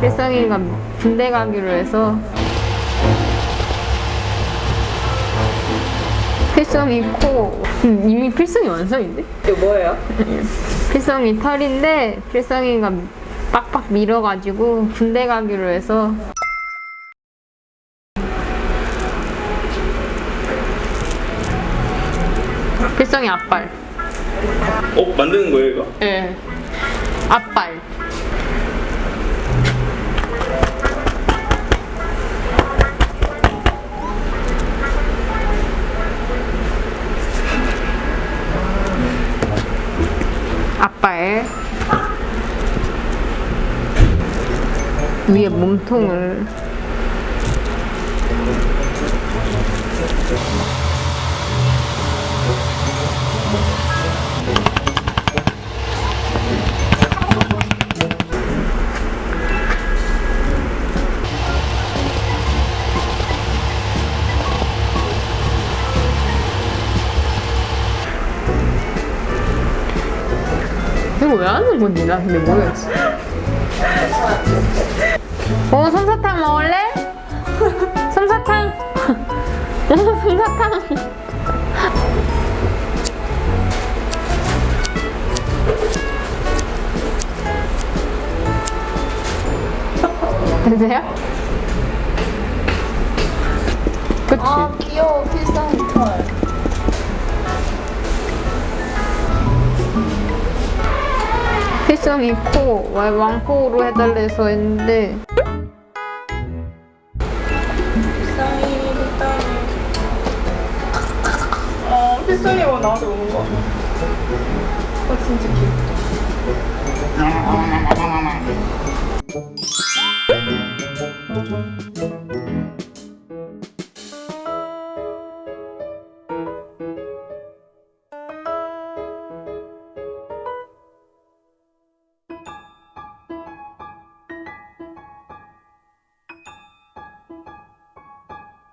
필성이가 군대 가기로 해서 필성이 코 음, 이미 필성이 완성인데? 이거 뭐예요? 필성이 털인데 필성이가 빡빡 밀어가지고 군대 가기로 해서 필성이 앞발 어 만드는 거예요 이거? 예 앞발 앞발 위에 몸통을 이거 왜 하는 건지 나 근데 모르겠어. 어, 솜사탕 먹을래? 솜사탕. 어, 솜사탕. 되세요? 그치? 아 귀여워 필살기 털. 필성이 코, 와- 왕코로 해달래서 했는데. 어 필살기가 나한테 오는 거. 어 진짜 귀엽다.